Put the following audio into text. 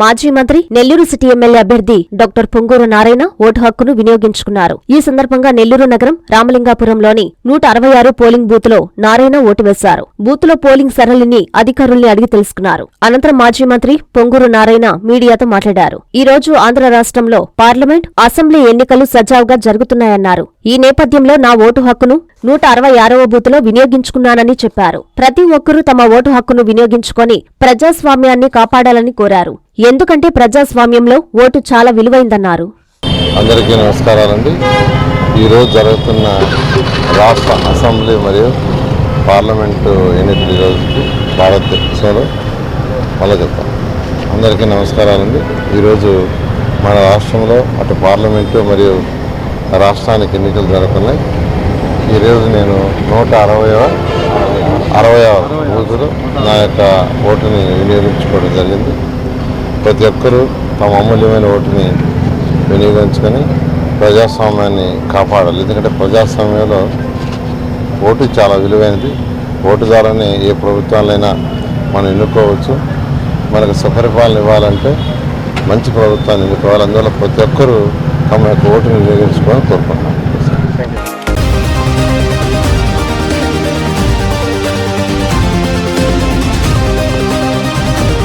మాజీ మంత్రి Nellore city MLA అభ్యర్థి డాక్టర్ పొంగూరు నారాయణ ఓటు హక్కును వినియోగించుకున్నారు. ఈ సందర్భంగా నెల్లూరు నగరం రామలింగాపురంలోని నూట అరవై ఆరు పోలింగ్ బూత్లో నారాయణ ఓటు వేశారు. బూత్లో పోలింగ్ సరళిని అధికారుల్ని అడిగి తెలుసుకున్నారు. అనంతరం మాజీ మంత్రి పొంగూరు నారాయణ మీడియాతో మాట్లాడారు. ఈ రోజు ఆంధ్ర రాష్ట్రంలో పార్లమెంట్ అసెంబ్లీ ఎన్నికలు సజావుగా జరుగుతున్నాయన్నారు. ఈ నేపథ్యంలో నా ఓటు హక్కును నూట అరవై ఆరవ బూత్లో వినియోగించుకున్నానని చెప్పారు. ప్రతి ఒక్కరూ తమ ఓటు హక్కును వినియోగించుకొని ప్రజాస్వామ్యాన్ని కాపాడాలని కోరారు. ఎందుకంటే ప్రజాస్వామ్యంలో ఓటు చాలా విలువైందన్నారు. అందరికీ నమస్కారాలండి. ఈరోజు జరుగుతున్న రాష్ట్ర అసెంబ్లీ మరియు పార్లమెంటు ఎన్నికల రోజుకి భారతదేశంలో మొదలుపెడతాం అందరికీ నమస్కారాలండి. ఈరోజు మన రాష్ట్రంలో అటు పార్లమెంటు మరియు రాష్ట్రానికి ఎన్నికలు జరుగుతున్నాయి. ఈరోజు నేను నూట అరవైవ అరవై రోజులు నా యొక్క ఓటుని వినియోగించుకోవడం జరిగింది. ప్రతి ఒక్కరూ తమ అమూల్యమైన ఓటుని వినియోగించుకొని ప్రజాస్వామ్యాన్ని కాపాడాలి. ఎందుకంటే ప్రజాస్వామ్యంలో ఓటు చాలా విలువైనది. ఓటు ద్వారానే ఏ ప్రభుత్వాలైనా మనం ఎన్నుకోవచ్చు. మనకు సుపరిపాలన ఇవ్వాలంటే మంచి ప్రభుత్వాన్ని ఎన్నుకోవాలి. అందువల్ల ప్రతి ఒక్కరూ తమ యొక్క ఓటుని వినియోగించుకోవాలని కోరుకుంటున్నాం.